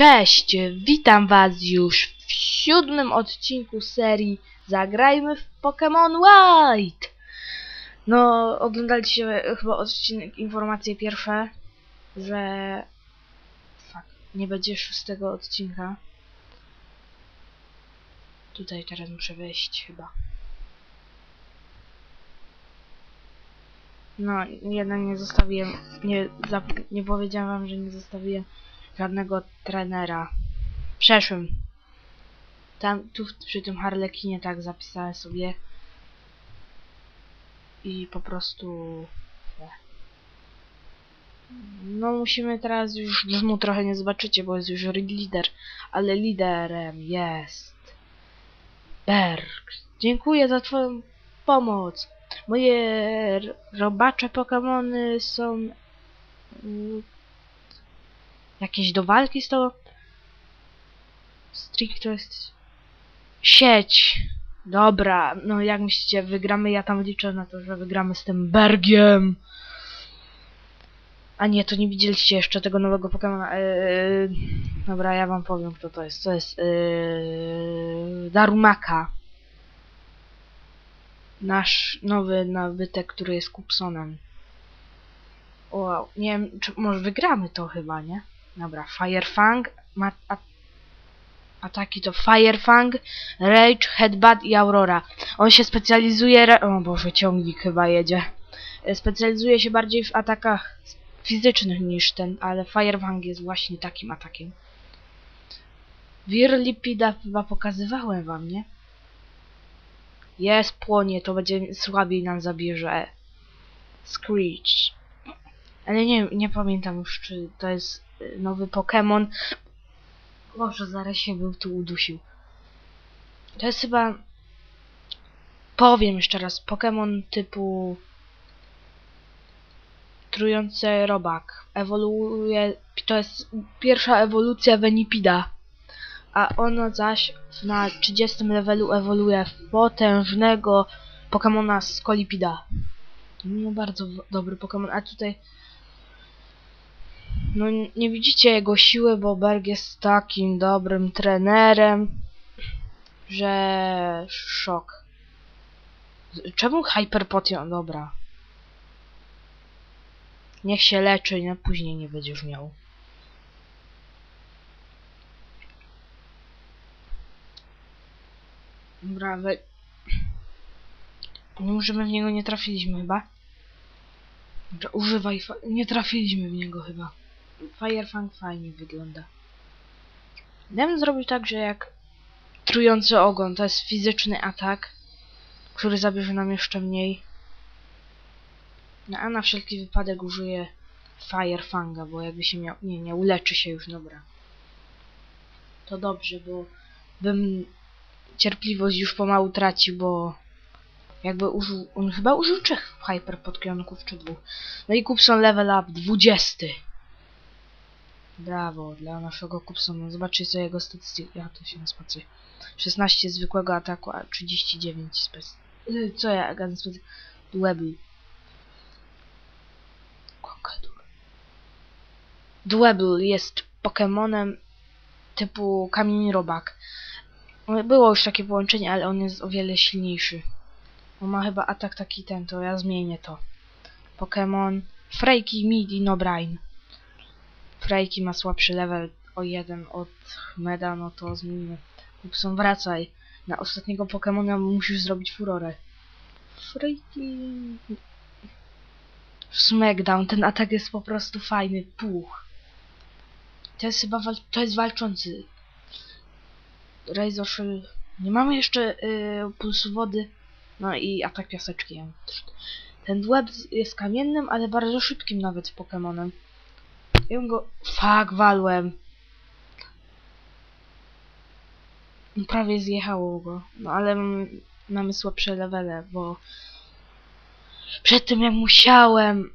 Cześć, witam was już w siódmym odcinku serii Zagrajmy w Pokémon White. No, oglądaliście chyba odcinek, informacje pierwsze, że fuck, nie będzie szóstego odcinka. Tutaj teraz muszę wejść chyba. No, jednak nie zostawiłem, nie, nie powiedziałem wam, że nie zostawiłem żadnego trenera. Przeszłym. Tam, tu przy tym Harlekinie tak zapisałem sobie. I po prostu... No musimy teraz już, mu trochę nie zobaczycie, bo jest już lider, ale liderem jest Berg. Dziękuję za twoją pomoc. Moje robacze Pokemony są mm, jakieś do walki z to Strict to jest sieć. Dobra, no jak myślicie, wygramy? Ja tam liczę na to, że wygramy z tym Bergiem. A nie, to nie widzieliście jeszcze tego nowego Pokemona. Eee, dobra, ja wam powiem kto to jest. To jest eee, Darumaka. Nasz nowy nabytek, który jest Kupsonem. Wow, nie wiem, czy może wygramy to chyba, nie? Dobra, Firefang ma a, ataki to Firefang, Rage, Headbutt i Aurora. On się specjalizuje, o Boże, ciągnik chyba jedzie. E, Specjalizuje się bardziej w atakach fizycznych niż ten, ale Firefang jest właśnie takim atakiem. Wirlipida chyba pokazywałem wam, nie? Jest, płonie, to będzie słabiej nam zabierze. Screech. Ale nie, nie pamiętam już, czy to jest nowy Pokémon. Boże, zaraz się bym tu udusił. To jest chyba... Powiem jeszcze raz, Pokémon typu... Trujący robak. Ewoluuje... To jest pierwsza ewolucja Venipida. A ono zaś na 30 levelu ewoluuje w potężnego Pokémona Scolipida. No bardzo dobry Pokémon, a tutaj no nie widzicie jego siły, bo Berg jest takim dobrym trenerem, że szok. Czemu Hyperpotion? Dobra. Niech się leczy, no później nie będziesz miał. Dobra, we... Mimo, że my w niego nie trafiliśmy chyba. Używaj, nie trafiliśmy w niego chyba. Firefang fajnie wygląda. Ja bym zrobił tak, że jak trujący ogon, to jest fizyczny atak, który zabierze nam jeszcze mniej. No, a na wszelki wypadek użyję Firefanga, bo jakby się miał... Nie, nie, uleczy się już, dobra. To dobrze, bo bym cierpliwość już pomału tracił, bo jakby użył... On chyba użył trzech hyper podkionków, czy dwóch. No i Kupson level up 20. Brawo dla naszego Kupsona. Zobaczcie co jego statystyki. Ja to się spacuję. 16 zwykłego ataku, a 39 spec... y, Co ja, gadam spec... Kokadur. Dueble jest Pokemonem typu kamień robak. Było już takie połączenie, ale on jest o wiele silniejszy. On ma chyba atak taki ten, to ja zmienię to. Pokémon Freaky, Midi, Nobrain. Freaky ma słabszy level o jeden od Meda, no to zmienimy. Kupson, wracaj. Na ostatniego Pokémona musisz zrobić furorę. Freaky... Smackdown, ten atak jest po prostu fajny, puch. To jest chyba wal to jest walczący. Razor Shell. Nie mamy jeszcze y, pulsu wody. No i atak piaseczki. Ten web jest kamiennym, ale bardzo szybkim nawet Pokemonem. Ja go... Fuck, walłem. Prawie zjechało go. No ale mamy słabsze levele, bo... Przed tym jak musiałem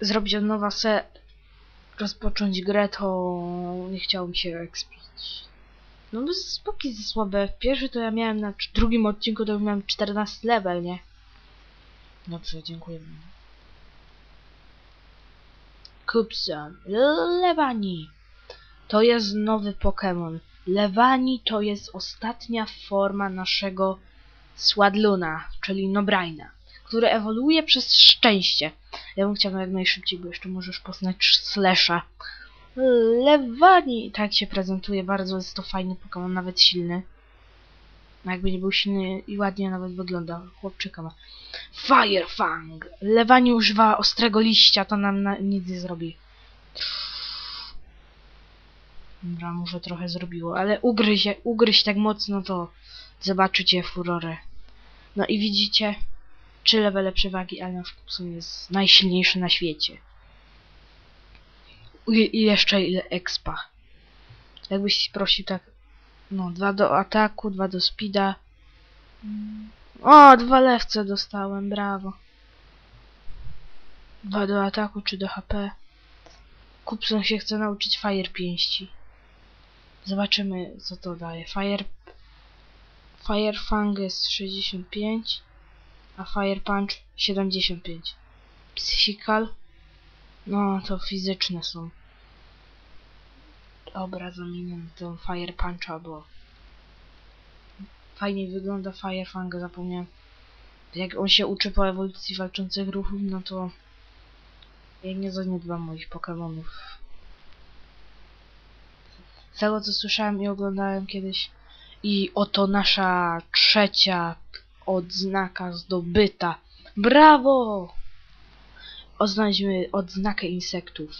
zrobić od nowa se... rozpocząć grę, to nie chciało mi się expić. No bo spoki za słabe. Pierwszy to ja miałem na drugim odcinku to miałem 14 level, nie? Dobrze, Kupson, Lewani. To jest nowy Pokémon. Lewani to jest ostatnia forma naszego Swadluna, czyli Nobraina, który ewoluuje przez szczęście. Ja bym chciał jak najszybciej, bo jeszcze możesz poznać Slasha. Lewani, tak się prezentuje, bardzo jest to fajny Pokémon, nawet silny. Jakby nie był silny i ładnie nawet wygląda. Chłopczyka ma. Firefang! Lewani używa ostrego liścia, to nam na, nic nie zrobi. Dobra, może trochę zrobiło, ale ugryzie, ugryź tak mocno, to zobaczycie furorę. No i widzicie, trzy levele przewagi, ale nasz Kupson jest najsilniejszy na świecie. I, I jeszcze ile expa. Jakbyś prosił tak, no, dwa do ataku, dwa do speeda. O, dwa lewce dostałem, brawo. Dwa do ataku czy do HP. Kupson się chce nauczyć Fire pięści. Zobaczymy co to daje. Fire... Fire Fang jest 65, a Fire Punch 75. Psychical? No, to fizyczne są. Dobra, zamienię tą Fire Puncha, bo fajnie wygląda Fire Fang, zapomniałem. Jak on się uczy po ewolucji walczących ruchów, no to ja nie zaniedbam moich Pokémonów. Z tego co słyszałem i oglądałem kiedyś i oto nasza trzecia odznaka zdobyta. Brawo! Oznaliśmy odznakę insektów.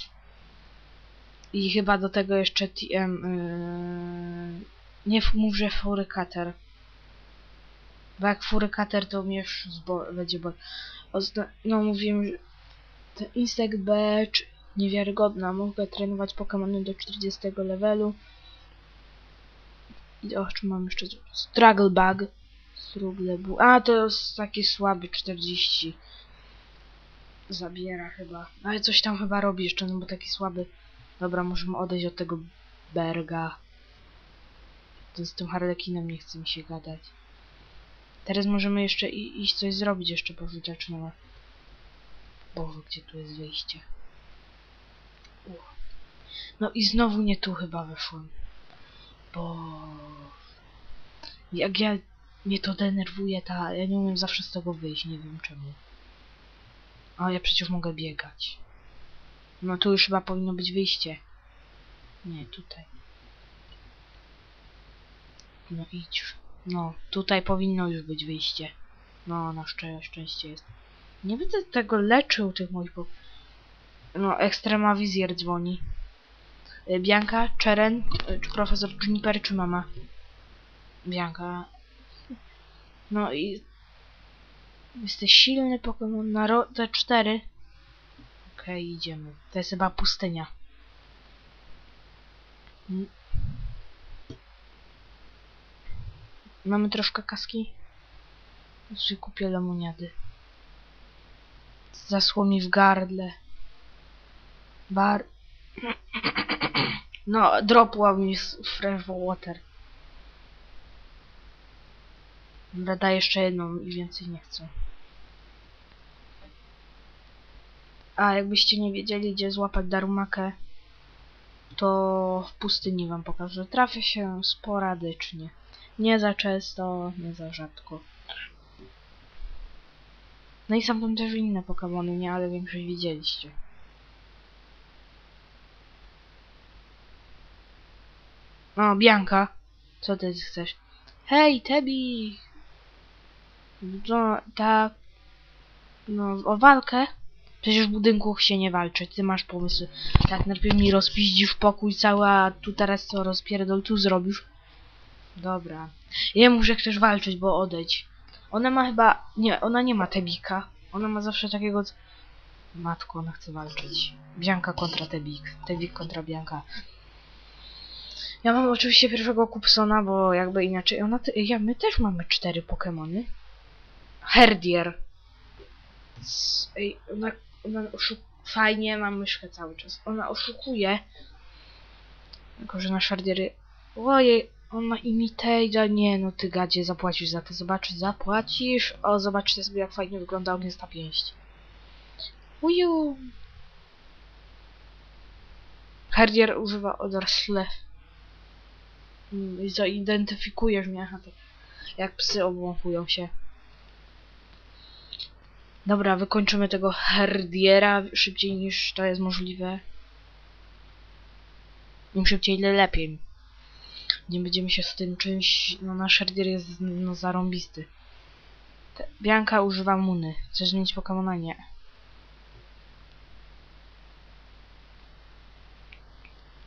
I chyba do tego jeszcze TM... Yy... Nie mów, że furykater. Bo jak furykater to mnie będzie bo... Ozna- no mówiłem, że ten insekt badge niewiarygodna. Mogę trenować Pokémony do 40 levelu. I o czym mam jeszcze? Struggle Bug. Struggle Bug. A, to jest taki słaby 40. Zabiera chyba. Ale coś tam chyba robi jeszcze, no bo taki słaby. Dobra, możemy odejść od tego Berga. To z tym Harlekinem nie chce mi się gadać. Teraz możemy jeszcze i, iść coś zrobić jeszcze pożytecznego. Boże, gdzie tu jest wyjście? Uch. No i znowu nie tu chyba weszłem. Bo... Jak ja... Mnie to denerwuje ta... Ja nie umiem zawsze z tego wyjść, nie wiem czemu. A ja przecież mogę biegać. No tu już chyba powinno być wyjście. Nie, tutaj. No idź. No, tutaj powinno już być wyjście. No, na szczę szczęście jest. Nie będę tego leczył, tych moich po... No, Ekstrema Wizjer dzwoni. Y, Bianka, Czeren, y, czy profesor Juniper, czy mama? Bianka. No i... Jesteś silny Pokémon na ro... te cztery. Okej, idziemy. To jest chyba pustynia. Mm. Mamy troszkę kaski? Znaczy kupię lemoniady. Zasło mi w gardle. Bar... No, dropła mi fresh water. Dobra, jeszcze jedną i więcej nie chcę. A jakbyście nie wiedzieli, gdzie złapać darumakę, to w pustyni wam pokażę. Trafia się sporadycznie. Nie za często, nie za rzadko. No i są tam też inne Pokemony, nie? Ale większość widzieliście. O, Bianka. Co ty chcesz? Hej, Tebi! No, tak. No, o walkę? Przecież w budynku się nie walczy, ty masz pomysły. Tak, najpierw mi rozpiździsz pokój cały, a tu teraz co, rozpierdol tu zrobisz? Dobra. Ja że chcesz walczyć, bo odejdź. Ona ma chyba... Nie, ona nie ma Tebika. Ona ma zawsze takiego... Matko, ona chce walczyć. Bianka kontra Tebik. Tebik kontra Bianka. Ja mam oczywiście pierwszego Kupsona, bo jakby inaczej... Ona te... ja, my też mamy cztery Pokemony. Herdier. Ej, ona, ona. Fajnie, mam myszkę cały czas. Ona oszukuje. Tylko, że na Shardiery... Ojej, on ma imitaja. Nie, no ty gadzie, zapłacisz za to. Zobaczysz, zapłacisz. O, zobaczcie sobie, jak fajnie wygląda ogniasta pięść. Uju. Herdier używa odor slef. Mm, zidentyfikujesz mnie. Jak psy obłąkują się. Dobra, wykończymy tego herdiera szybciej niż to jest możliwe. Im szybciej, ile lepiej. Nie będziemy się z tym czymś... No nasz herdier jest no zarąbisty. Te- Bianka używa muny. Chcesz zmienić Pokemona? Nie.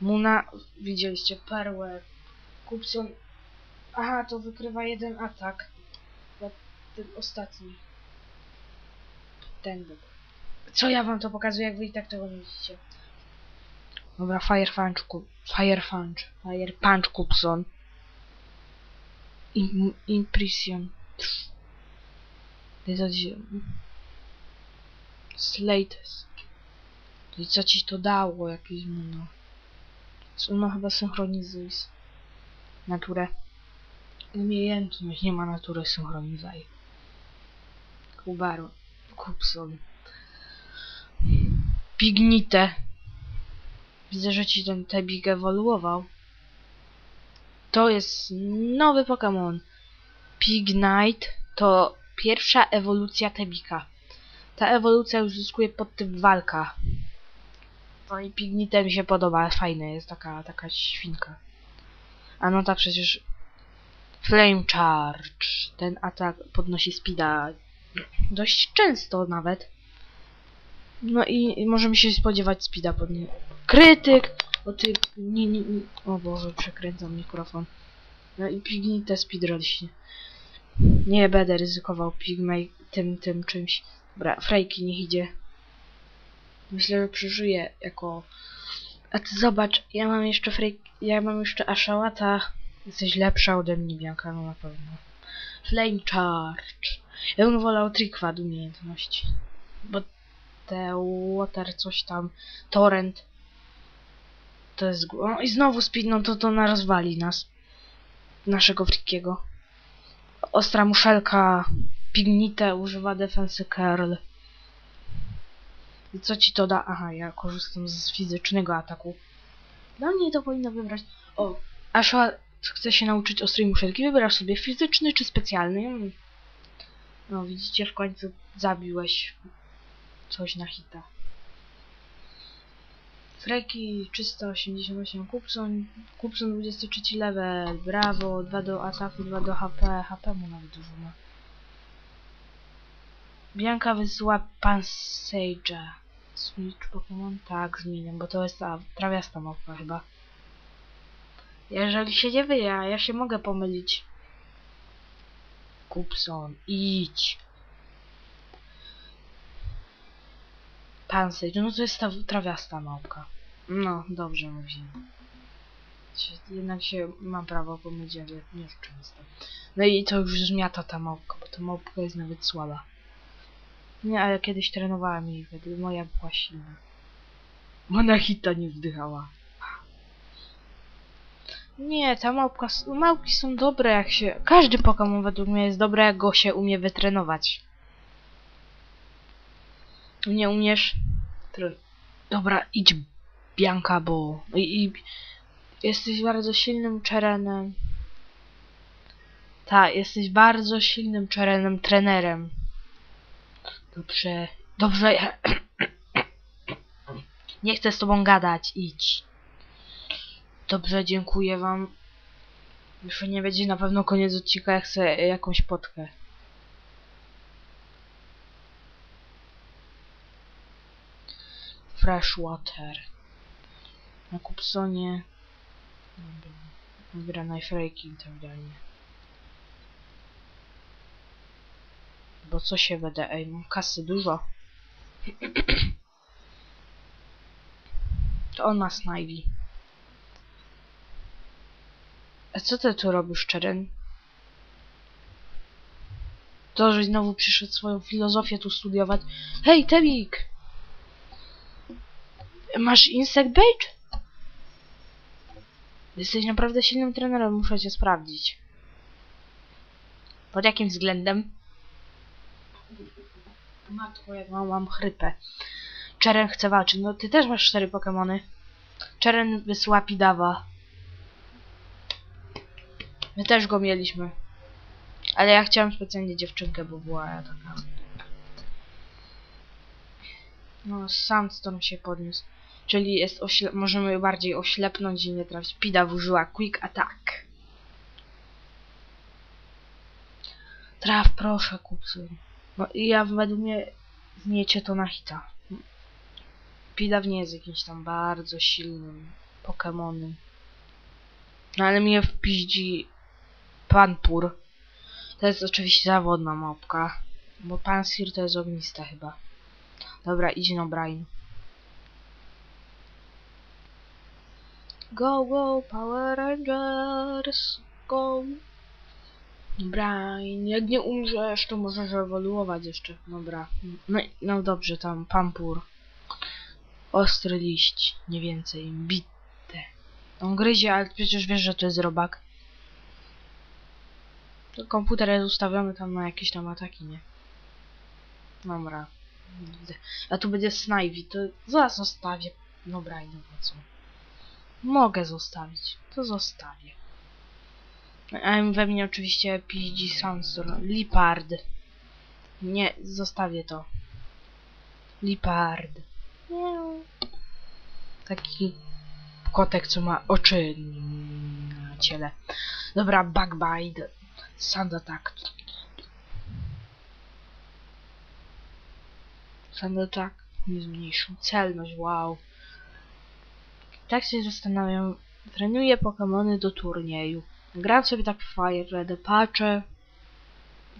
Muna, widzieliście, perłę. Kupson. Aha, to wykrywa jeden atak. Ten ostatni. Ten był. Co ja wam to pokazuję, jak wy i tak tego nie widzicie. Dobra, Fire Punch, Fire Punch, Fire Punch Kupson. Im, impression. Slates. I co ci to dało? Jakieś no. No chyba synchronizuje naturę. Umiejętność, nie ma natury synchronizaj. Kubaru. Kupson. Pignite. Widzę, że ci ten Tebig ewoluował. To jest nowy Pokémon. Pignite to pierwsza ewolucja Tebika. Ta ewolucja uzyskuje pod tym walka. No i Pignite mi się podoba, fajne jest taka, taka świnka. A no tak przecież Flame Charge. Ten atak podnosi speeda dość często nawet. No i, możemy się spodziewać speeda pod nim. Krytyk! O ty... Nie, nie, nie. O Boże, przekręcam mikrofon. No i Pignite speed rośnie. Nie będę ryzykował Pigmej tym, tym czymś. Dobra, Frejki niech idzie. Myślę, że przeżyję jako... A ty zobacz, ja mam jeszcze Frejk... Ja mam jeszcze Ashawata. Jesteś lepsza ode mnie, Bianka, no na pewno. Flame Charge. Ja bym wolał Trickwad umiejętności. Bo te Water coś tam... Torrent. To jest... O, i znowu speed, no to to na rozwali nas. Naszego Frickiego. Ostra muszelka. Pignite używa defensy curl. I co ci to da? Aha, ja korzystam z fizycznego ataku. Dla mnie to powinno wybrać. O, Asha chce się nauczyć ostrej muszelki. Wybierasz sobie fizyczny czy specjalny. No, widzicie, w końcu zabiłeś coś na hita. Freki 388 Kupson, Kupson 23 level, brawo, 2 do ataku, 2 do HP, HP mu nawet dużo ma. Bianka wysyła Pansage'a. Switch Pokémon? Tak, zmieniam, bo to jest ta trawiasta małpa chyba. Jeżeli się nie wyja, ja się mogę pomylić. Kupson, idź. Pansage, no to jest ta trawiasta małpka. No, dobrze mówiłem. Jednak się mam prawo pomylić, ale nie jestem. No i to już zmiata ta małpka, bo ta małpka jest nawet słaba. Nie, ale kiedyś trenowałem jej, wtedy moja była silna. Ona hita nie wdychała. Nie, ta małpka... Małpki są dobre jak się... Każdy Pokémon według mnie jest dobry jak go się umie wytrenować. Nie umiesz? Dobra, idź Bianka, bo... I, i... Jesteś bardzo silnym czerenem. Tak, jesteś bardzo silnym czerenem trenerem. Dobrze, dobrze. Nie chcę z tobą gadać, idź. Dobrze, dziękuję wam. Już nie będzie na pewno koniec odcinka, jak chcę jakąś potkę. Freshwater. Na Kupsonie. Wybiera najfrejki i tak dalej. Bo co się będę? Ej, mam kasy dużo. To on ma Snivy. A co ty tu robisz, Czeren? To, że znowu przyszedł swoją filozofię tu studiować. Hej, Tebik! Masz Insect Bait? Jesteś naprawdę silnym trenerem, muszę cię sprawdzić. Pod jakim względem? Matko, jak mam, mam chrypę. Czeren chce walczyć. No ty też masz cztery Pokemony. Czeren wysła Pidawa. My też go mieliśmy. Ale ja chciałem specjalnie dziewczynkę, bo była taka... No, Sandstorm się podniósł. Czyli jest możemy bardziej oślepnąć i nie trafić. Pida użyła Quick Attack. Traf, proszę, kupcy. No i ja według mnie zmiecie to na hita. Pidaw nie jest jakimś tam bardzo silnym Pokemonem. No ale mnie wpiździ Panpur. To jest oczywiście zawodna mopka. Bo Pansir to jest ognista chyba. Dobra, idź no Brain. Go, go, Power Rangers, go. Brain, jak nie umrzesz, to możesz ewoluować jeszcze. Dobra. No, no dobrze, tam Pampur. Ostry liść, nie więcej. Bite. On gryzie, ale przecież wiesz, że to jest robak. Komputer jest ustawiony tam na jakieś tam ataki, nie? Dobra. A tu będzie Snivy, to zaraz zostawię. Dobra, i no po co? Mogę zostawić, to zostawię. A we mnie oczywiście piździ Sandstorm. Lipard. Nie, zostawię to. Lipard. Taki kotek, co ma oczy na ciele. Dobra, Backbite. Sand Attack. Sand Attack nie zmniejszył. Celność, wow. Tak się zastanawiam. Trenuję Pokemony do turnieju. Gram sobie tak w Fire patrzę.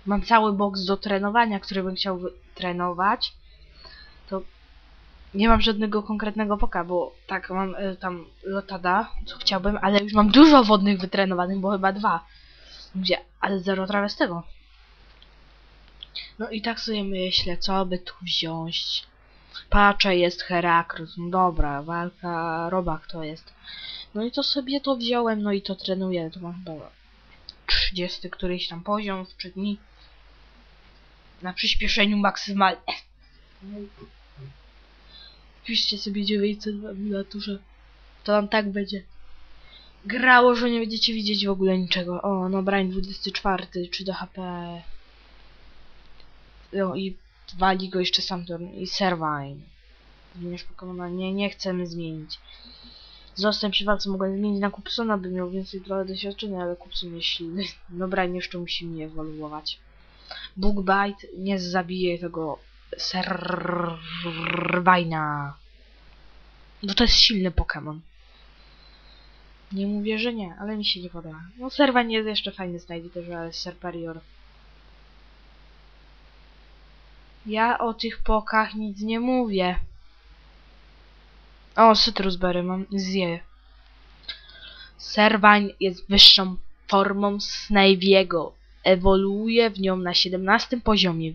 Mam cały box do trenowania, który bym chciał trenować. To nie mam żadnego konkretnego poka, bo tak mam y, tam Lotada, co chciałbym, ale już mam dużo wodnych wytrenowanych, bo chyba dwa. Gdzie? Ale zero trawestego. No i tak sobie myślę, co by tu wziąć. Patrzę, jest Herakros, no dobra, walka robak to jest. No i to sobie to wziąłem, no i to trenuję, to mam chyba 30 któryś tam poziom w 3 dni. Na przyspieszeniu maksymalnie. Piszcie sobie 900 w emulatorze. To wam tak będzie grało, że nie będziecie widzieć w ogóle niczego. O, no Brain 24, 3 do HP. No i wali go jeszcze Samturn i Servine. Zmieniasz Pokemona? Nie, nie chcemy zmienić. Zostań przy walce mogłem zmienić na Kupsona, by miał więcej trochę doświadczenia, ale Kupson jest silny. Dobra, jeszcze musi mnie ewoluować. Boogbite nie zabije tego Servina. Bo to jest silny Pokémon. Nie mówię, że nie, ale mi się nie podoba. No Servine jest jeszcze fajny znajdzie też, ale Serperior. Ja o tych pokach nic nie mówię. O, Citrusberry mam, zje. Servine jest wyższą formą Snaviego. Ewoluuje w nią na 17 poziomie.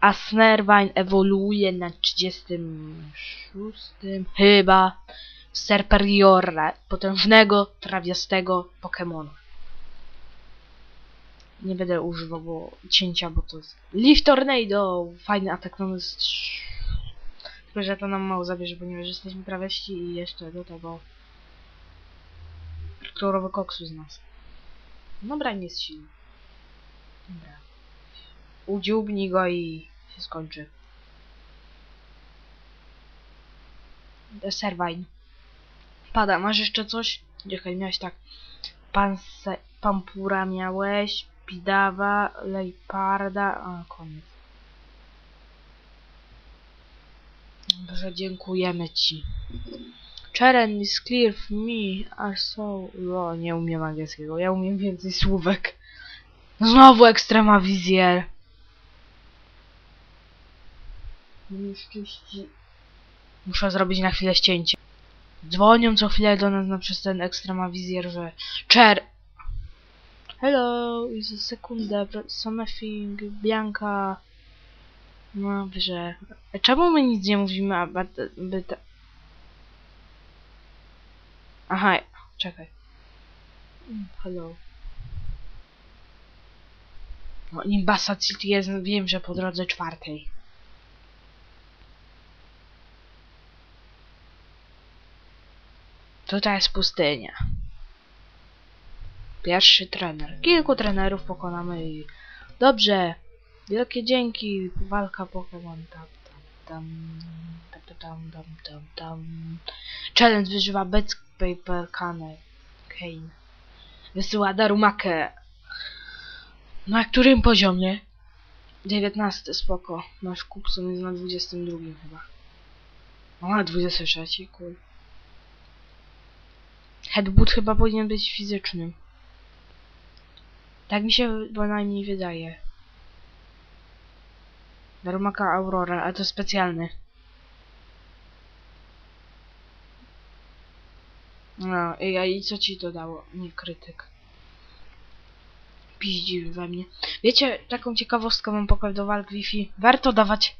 A Snervine ewoluuje na 36 chyba Serperiora, potężnego, trawiastego Pokemona. Nie będę używał bo cięcia, bo to jest Leaf Tornado! Fajny atak, no jest... Tylko, że to nam mało zabierze, ponieważ jesteśmy traweści i jeszcze do tego kolorowy koksu z nas. Dobra, nie jest silny. Dobra. Udziubnij go i się skończy. Servine. Pada, masz jeszcze coś? Czekaj, miałeś tak. Panse, Pampura miałeś, Pidawa, Lejparda, a koniec. Dobrze, dziękujemy ci. Cheren is clear for me, a so... O, nie umiem angielskiego, ja umiem więcej słówek. Znowu ekstrema wizjer. Muszę zrobić na chwilę ścięcie. Dzwonią co chwilę do nas na przez ten ekstrema wizjer, że... Czer... Hello, a sekunda, something, Bianca... No, że... Czemu my nic nie mówimy, a by, ta... Aha, czekaj. Hello. No, Nimbasa City jest, wiem, że po drodze czwartej. Tutaj jest pustynia. Pierwszy trener. Kilku trenerów pokonamy i... Dobrze. Wielkie dzięki. Walka Pokémon. Tam, tam, tam, tam, tam, tam, tam, tam. Challenge wyżywa Best Paper Cane. Kane. Wysyła Darumakę. Na którym poziomie? 19, spoko. Nasz Kupson jest na 22 chyba. Na 23, cool. Headboot chyba powinien być fizycznym. Tak mi się bynajmniej wydaje. Darumaka Aurora, a to specjalny. No, i, a i co ci to dało? Nie krytyk. Piździ we mnie. Wiecie, taką ciekawostkę mam pokazać do walk Wi-Fi. Warto dawać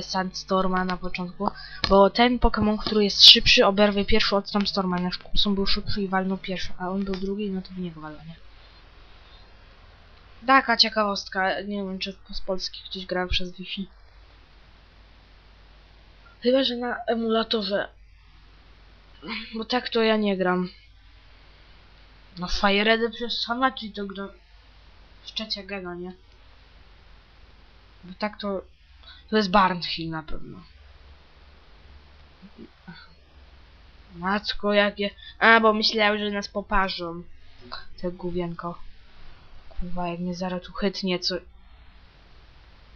Sandstorma na początku, bo ten Pokémon, który jest szybszy, oberwie pierwszy od Sandstorma. Nasz Kupson był szybszy i walnął pierwszy, a on był drugi, no to w niego walnie. Taka ciekawostka, nie wiem czy z Polski ktoś grał przez Wi-Fi. Chyba, że na emulatorze. Bo tak to ja nie gram. No Fire przez Hanachi to gra w gena, nie? Bo tak to... To jest Barnhill na pewno. Matko, jakie... A, bo myślałem, że nas poparzą. Te główienko. Kurwa, jak mnie zaraz tu chytnie, co...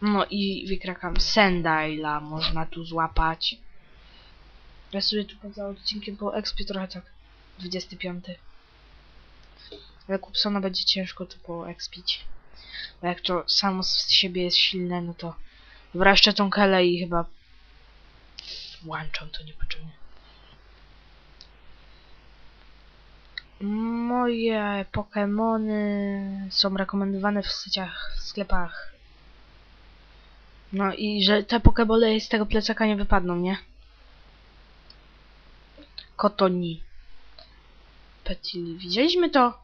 No i wykrakam Sendila, można tu złapać. Ja sobie tu poza odcinkiem po expie trochę tak. 25. Ale Kupsona będzie ciężko to poekspić. Bo jak to samo z siebie jest silne, no to... Dobra, jeszcze tą Kelę i chyba... Włączam to niepotrzebnie. Moje Pokemony są rekomendowane w sieciach, w sklepach. No i że te Pokebole z tego plecaka nie wypadną, nie? Kotoni. Petili. Widzieliśmy to?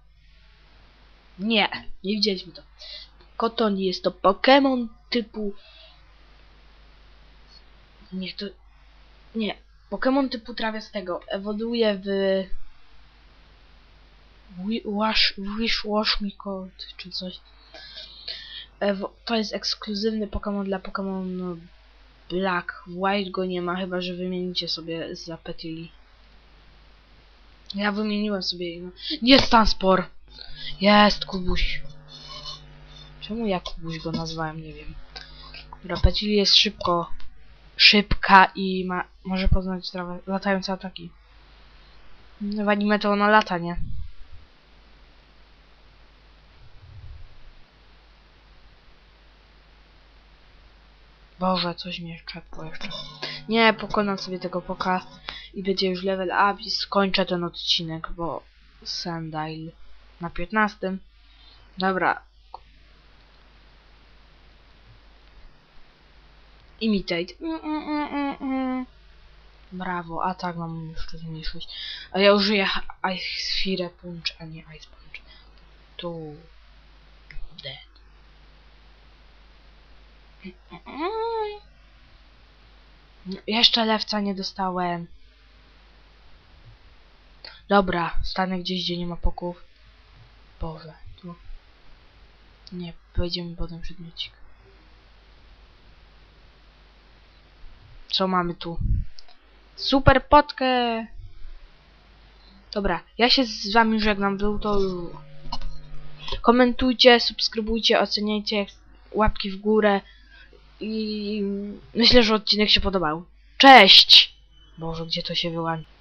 Nie, nie widzieliśmy to. Kotoni jest to Pokémon typu... Nie, to... Nie. Pokémon typu trawiastego. Ewoluuje w... Wash, Wish Wash Me Code, czy coś. Ewo to jest ekskluzywny Pokémon dla Pokémon Black. White go nie ma, chyba że wymienicie sobie za Petili. Ja wymieniłem sobie no. Jest Tanspor! Jest Kubuś. Czemu ja Kubuś go nazwałem, nie wiem. Rapetili jest szybko. Szybka i ma, może poznać trawę, latające ataki. W anime to ona lata, nie? Boże, coś mnie czepło jeszcze. Nie, pokonam sobie tego poka i będzie już level up i skończę ten odcinek, bo Sandile na 15. Dobra. Imitate. Mm, mm, mm. Brawo, a tak mam jeszcze zmniejszyć. A ja użyję Ice Fire Punch, a nie Ice Punch. Tu. Dead. Jeszcze lewca nie dostałem. Dobra, stanę gdzieś, gdzie nie ma poków. Boże, tu. Nie, pojedziemy potem przedmiocik. Co mamy tu? Super potkę! Dobra, ja się z wami żegnam. Był to... Komentujcie, subskrybujcie, oceniajcie, łapki w górę. I myślę, że odcinek się podobał. Cześć! Boże, gdzie to się wyłączy?